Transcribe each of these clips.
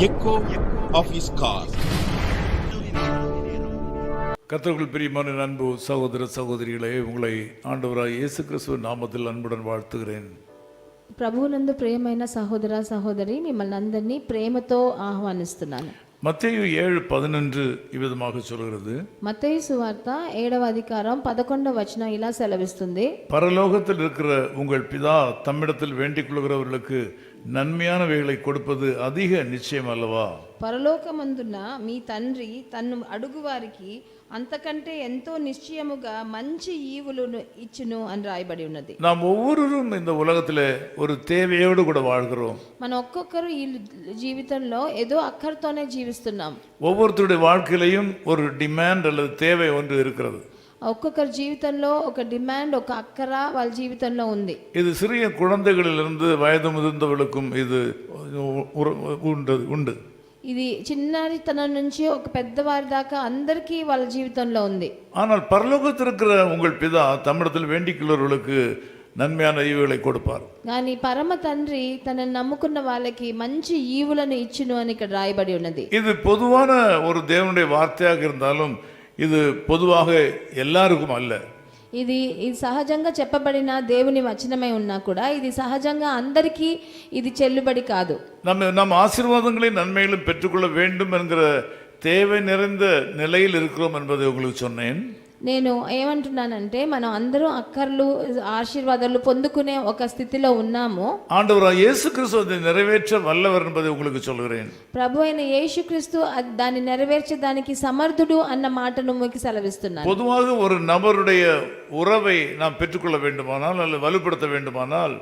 echo of his call. கர்த்தருக்குள் பிரியமான அன்பு சகோதர சகோதரிகளே உங்களை ஆண்டவராய் இயேசு கிறிஸ்துவின் நாமத்தில் அன்புடன் வாழ்த்துகிறேன் ప్రభువునందు ప్రియమైన సహోదర సహోదరి మిమ్మల్ని అందరినీ ప్రేమతో ఆహ్వానిస్తున్నాను மத்தேயு ஏழு பதினொன்று இவ்விதமாக சொல்கிறது మత్తయి సువార్త ఏడవ అధికారం పదకొండవ వచనం ఇలా సెలవిస్తుంది பரலோகத்தில் இருக்கிற உங்கள் பிதா தம்மிடத்தில் வேண்டிக் கொள்கிறவர்களுக்கு நன்மையானவைகளை கொடுப்பது அதிக நிச்சயம் அல்லவா పరలోకమందున్న మీ తండ్రి తన్ను అడుగువారికి అంతకంటే ఎంతో నిశ్చయముగా మంచి ఈవులను ఇచ్చును అని రాయబడి ఉన్నది நாம் ஒவ்வொருவரும் இந்த உலகத்தில் ஒரு தேவையோடு கூட வாழ்கிறோம் మనం ఒక్కొక్కరు ఈ జీవితంలో ఏదో అక్కడితోనే జీవిస్తున్నాం ஒவ்வொருத்தருடைய வாழ்க்கையிலையும் ஒரு டிமாண்ட் அல்லது தேவை ஒன்று இருக்கிறது ఒక్కొక్కరి జీవితంలో ఒక డిమాండ్ ఒక అక్కర వాళ్ళ జీవితంలో ఉంది இது சிறிய குழந்தைகளிலிருந்து வயது முதிர்ந்தவர்களுக்கும் இது உ- உண்டு உண்டு ఇది చిన్నతనం నుంచి ఒక పెద్దవారి దాకా అందరికీ వాళ్ళ జీవితంలో ఉంది ஆனால் பரலோகத்தில் இருக்கிற உங்கள் பிதா தம்மிடத்தில் வேண்டிக் கொள்வர்களுக்கு நன்மையான ஈவுகளை கொடுப்பார் కానీ పరమ తండ్రి తనని నమ్ముకున్న వాళ్ళకి మంచి ఈవులను ఇచ్చును అని ఇక్కడ రాయబడి ఉన్నది இது பொதுவான ஒரு தேவனுடைய வார்த்தையாக இருந்தாலும் இது பொதுவாக எல்லாருக்கும் அல்ல ఇది ఇది సహజంగా చెప్పబడిన దేవుని వచనమై ఉన్నా కూడా ఇది సహజంగా అందరికీ ఇది చెల్లుబడి కాదు நம்ம நம் ஆசீர்வாதங்களையும் நன்மைகளும் பெற்றுக்கொள்ள வேண்டும் என்கிற தேவை நிறைந்த நிலையில் இருக்கிறோம் என்பதை உங்களுக்கு சொன்னேன் నేను ఏమంటున్నానంటే మనం అందరం అక్కర్లు ఆశీర్వాదాలు పొందుకునే ఒక స్థితిలో ఉన్నాము ஆண்டவராக இயேசு கிறிஸ்து அதை நிறைவேற்ற வல்லவர் என்பதை உங்களுக்கு சொல்கிறேன் ప్రభు అయిన యేసుక్రీస్తు అది దాన్ని నెరవేర్చడానికి సమర్థుడు అన్న మాటను మీకు సెలవిస్తున్నాను பொதுவாக ஒரு நபருடைய உறவை நாம் பெற்றுக்கொள்ள வேண்டுமானால் அல்லது வலுப்படுத்த வேண்டுமானால்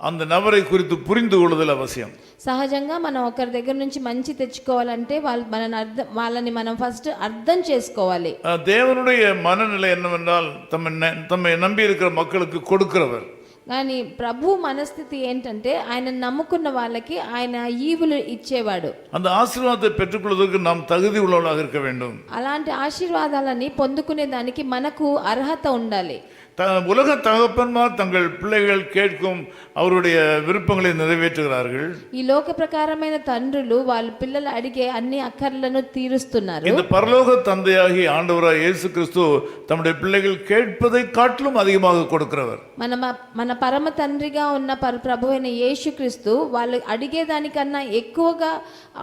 அந்த நபரை குறித்து புரிந்து கொள்ளுதல் அவசியம் సహజంగా మనం ఒకరి దగ్గర నుంచి మంచి తెచ్చుకోవాలంటే వాళ్ళు మన అర్థం వాళ్ళని మనం ఫస్ట్ అర్థం చేసుకోవాలి அஹ், தேவனுடைய மனநிலை என்னவென்றால் தம்மை ந- தம்மை நம்பி இருக்கிற மக்களுக்கு கொடுக்கிறவர் కానీ ప్రభు మనస్థితి ఏంటంటే ఆయన నమ్ముకున్న వాళ్ళకి ఆయన ఈవులు ఇచ్చేవాడు அந்த ஆசீர்வாதத்தை பெற்றுக்கொள்வதற்கு நாம் தகுதி உள்ளவர்களாக இருக்க வேண்டும் అలాంటి ఆశీర్వాదాలని పొందుకునే దానికి మనకు అర్హత ఉండాలి த உலக தகப்பன்மார் தங்கள் பிள்ளைகள் கேட்கும் அவருடைய விருப்பங்களை நிறைவேற்றுகிறார்கள் ఈ లోక ప్రకారమైన తండ్రులు వాళ్ళ పిల్లలు అడిగే అన్ని అక్కర్లను తీరుస్తున్నారు இந்த பரலோக தந்தையாகி ஆண்டவராக இயேசு கிறிஸ்து தம்முடைய பிள்ளைகள் கேட்பதை காட்டிலும் அதிகமாக கொடுக்கிறவர் మన మన పరమ తండ్రిగా ఉన్న పర ప్రభు అయిన యేసుక్రీస్తు వాళ్ళు అడిగేదానికన్నా ఎక్కువగా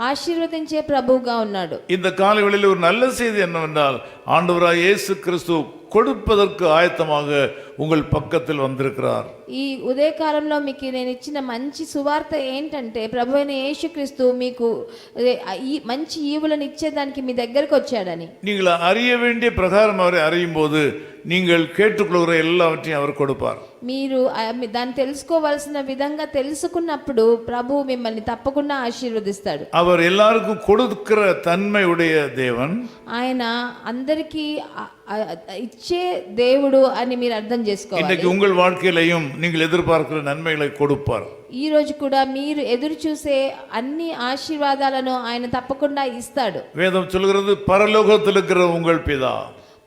ఆశీర్వదించే ప్రభువుగా ఉన్నాడు இந்த காலவெளியில் ஒரு நல்ல செய்தி என்னவென்றால் ஆண்டவராக இயேசு கிறிஸ்து கொடுப்பதற்கு ஆயத்தமாக உங்கள் பக்கத்தில் வந்திருக்கிறார் ఈ ఉదయకాలంలో మీకు నేను ఇచ్చిన మంచి సువార్త ఏంటంటే ప్రభు అయిన యేసుక్రీస్తు మీకు ఏ, ఈ మంచి ఈవులను ఇచ్చేదానికి మీ దగ్గరకు వచ్చాడని நீங்கள் அறிய வேண்டிய பிரகாரம் அவரை அறியும் போது நீங்கள் கேட்டுக்கொள்கிற எல்லாவற்றையும் அவர் கொடுப்பார் మీరు ఆ, మీ- దాన్ని తెలుసుకోవాల్సిన విధంగా తెలుసుకున్నప్పుడు ప్రభు మిమ్మల్ని తప్పకుండా ఆశీర్వదిస్తాడు அவர் எல்லாருக்கும் கொடுக்கிற தன்மை உடைய தேவன் ఆయన అందరికీ ఆ- ఆ- ఇచ్చే దేవుడు అని మీరు అర్థం చేసుకోవాలి இன்றைக்கு உங்கள் வாழ்க்கையிலையும் நீங்கள் எதிர்பார்க்கிற நன்மைகளை கொடுப்பார் ఈ రోజు కూడా మీరు ఎదురు చూసే అన్ని ఆశీర్వాదాలను ఆయన తప్పకుండా ఇస్తాడు வேதம் சொல்கிறது பரலோகத்தில் இருக்கிற உங்கள் பிதா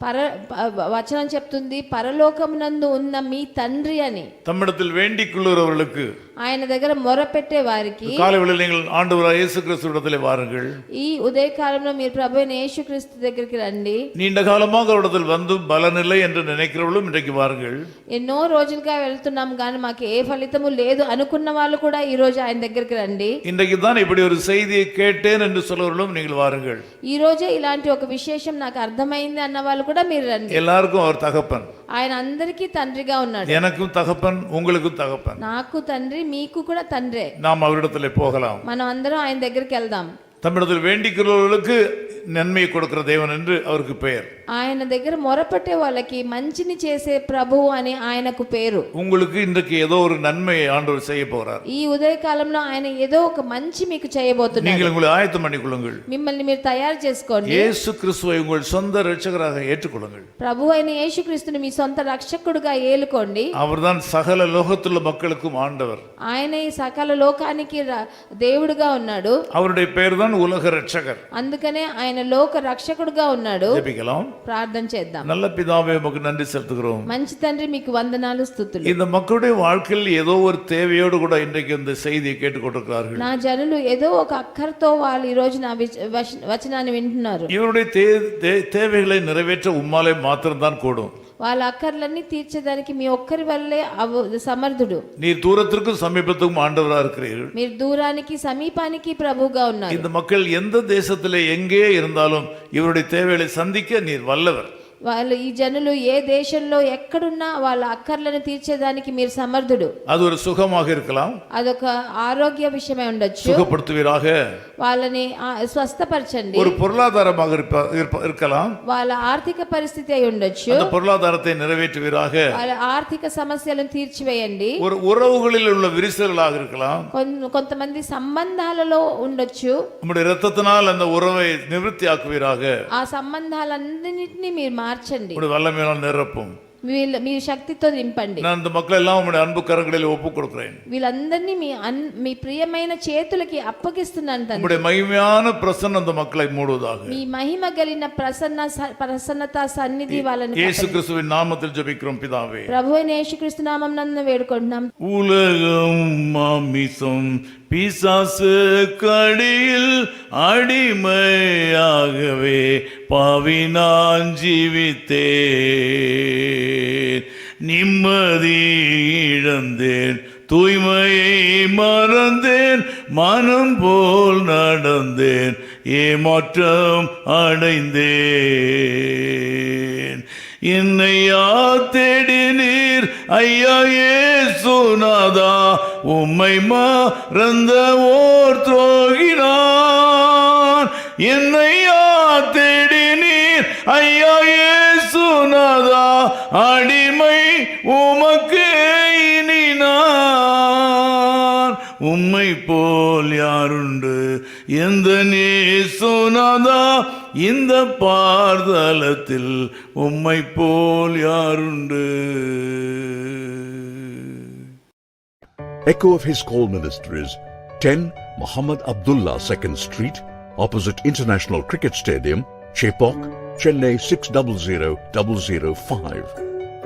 పర ప- వచనం చెప్తుంది పరలోకమునందు ఉన్న మీ తండ్రి అని தம்மிடத்தில் வேண்டிக் கொள்கிறவர்களுக்கு ఆయన దగ్గర మొరపెట్టే వారికి காலைகளில் நீங்கள் ஆண்டவராக இயேசு கிறிஸ்துவிடத்திலே வாருங்கள் ఈ ఉదయకాలంలో మీరు ప్రభు అయిన యేసుక్రీస్తు దగ్గరికి రండి நீண்ட காலமாக அவரிடத்தில் வந்து பலனில்லை என்று நினைக்கிறவர்களும் இன்றைக்கு வாருங்கள் ఎన్నో రోజులుగా వెళ్తున్నాం కానీ మాకు ఏ ఫలితము లేదు అనుకున్న వాళ్ళు కూడా ఈ రోజు ఆయన దగ్గరికి రండి இன்றைக்கு தான் இப்படி ஒரு செய்தியை கேட்டேன் என்று சொல்கிறவர்களும் நீங்கள் வாருங்கள் ఈ రోజే ఇలాంటి ఒక విశేషం నాకు అర్థమైంది అన్న వాళ్ళు కూడా మీరు రండి ఎల్లారికూ అవర్ ఆయన అందరికీ తండ్రిగా ఉన్నాడు ఎనకు తగపన్ ఉంగులకు తగపన్ నాకు తండ్రి మీకు కూడా తండ్రే నామ అవరిడతలే పోగలం మనం అందరం ఆయన దగ్గరికి వెళ్దాం தம்மிடத்தில் வேண்டிக்கிறவர்களுக்கு நன்மையை கொடுக்கிற தேவன் என்று அவருக்கு பெயர் ఆయన దగ్గర మొరపెట్టే వాళ్ళకి మంచిని చేసే ప్రభువు అని ఆయనకు పేరు உங்களுக்கு இன்றைக்கு ஏதோ ஒரு நன்மையை ஆண்டவர் செய்ய போகிறார் ఈ ఉదయకాలంలో ఆయన ఏదో ఒక మంచి మీకు చేయబోతున్నారు நீங்கள் உங்களை ஆயத்தம் பண்ணிக்கொள்ளுங்கள் మిమ్మల్ని మీరు తయారు చేసుకోండి இயேசு கிறிஸ்துவை உங்கள் சொந்த ரட்சகராக ஏற்றுக்கொள்ளுங்கள் ప్రభు అయిన యేసుక్రీస్తుని మీ సొంత రక్షకుడుగా ఏలుకోండి அவர்தான் சகல லோகத்துள்ள மக்களுக்கும் ஆண்டவர் ఆయన ఈ సకల లోకానికి ర- దేవుడుగా ఉన్నాడు அவருடைய பெயர் தான் உலக ரட்சகர் అందుకనే ఆయన ఆయన లోక రక్షకుడుగా ఉన్నాడు ஜெபிக்கலாம் ప్రార్థన చేద్దాం நல்ல பிதாவே உமக்கு நன்றி செலுத்துகிறோம் మంచి తండ్రి మీకు వందనాలు స్థుతులు இந்த மக்களுடைய வாழ்க்கையில் ஏதோ ஒரு தேவையோடு கூட இன்றைக்கு இந்த செய்தியை கேட்டுக்கொண்டிருக்கிறார்கள் నా జనులు ఏదో ఒక అక్కరతో వాళ్ళు ఈ రోజు నా విచ- వచ- వచనాన్ని వింటున్నారు இவருடைய தே- தே- தேவைகளை நிறைவேற்ற உம்மாலே மாத்திரம்தான் கூடும் వాళ్ళ అక్కర్లన్నీ తీర్చేదానికి మీ ఒక్కరి వల్లే అవ సమర్థుడు நீர் தூரத்திற்கும் சமீபத்துக்கும் ஆண்டவராக இருக்கிறீர்கள் మీరు దూరానికి సమీపానికి ప్రభువుగా ఉన్నారు இந்த மக்கள் எந்த தேசத்திலே எங்கே இருந்தாலும் இவருடைய தேவைகளை சந்திக்க நீர் வல்லவர் వాళ్ళు ఈ జనులు ఏ దేశంలో ఎక్కడున్నా వాళ్ళ అక్కర్లను తీర్చేదానికి మీరు సమర్థుడు అది ஒரு சுகமாக இருக்கலாம் అదొక ఆరోగ్య విషయమే ఉండొచ్చు சுகப்படுத்துவீராக వాళ్ళని ఆ, స్వస్థపరచండి ஒரு பொருளாதாரமாக இருப்ப- వాళ్ళ ఆర్థిక పరిస్థితి అయి ఉండొచ్చు அந்த பொருளாதாரத்தை நிறைவேற்றுவீராக వాళ్ళ ఆర్థిక సమస్యలను తీర్చివేయండి ஒரு உறவுகளில் உள்ள விரிசல்களாக இருக்கலாம் కొంతమంది సంబంధాలలో ఉండొచ్చు நம்முடைய இரத்தத்தினால் அந்த உறவை நிவர்த்தி ஆக்குவீராக ఆ సంబంధాలన్నింటినీ మీరు మార్చండి ఇప్పుడు వల్ల మేము నిరపం మీ శక్తితో నింపండి நான் இந்த மக்கள் எல்லாம் உம்முடைய அன்பு கரங்களில் ஒப்புக் கொடுக்கிறேன் వీళ్ళందరినీ మీ అన్ మీ ప్రియమైన చేతులకి అప్పగిస్తున్నాను తండ్రి உம்முடைய மகிமையான பிரசன்னம் அந்த மக்களை மூடுவதாக మీ మహిమ కలిగిన ప్రసన్న స- ప్రసన్నత సన్నిధి వాళ్ళని இயேசு கிறிஸ்துவின் நாமத்தில் ஜெபிக்கிறோம் பிதாவே ప్రభు అయిన యేసుక్రీస్తు నామం నందు వేడుకుంటున్నాం உலகம் மாமிசம் பிசாசு கடியில் அடிமையாகவே பாவினான் ஜீவித்தேன் நிம்மதி இழந்தேன் தூய்மையை மறந்தேன் மனம் போல் நடந்தேன் ஏமாற்றம் அடைந்தேன். என்னையா தேடினீர்? ஐயா ஏசுநாதா உம்மை மறந்த ஓர் துரோகினான். என்னையா தேடினீர்? ஐயா ஏசுநாதா அடிமை உமக்கு இனி நான் உம்மை போல் யாருண்டு எந்த நேசுநாதா இந்த பார்தலத்தில் உம்மை போல் யாருண்டு Echo of His Call Ministries, 10 Muhammad Abdullah 2nd Street, opposite International Cricket Stadium, Chepok, Chennai 600005.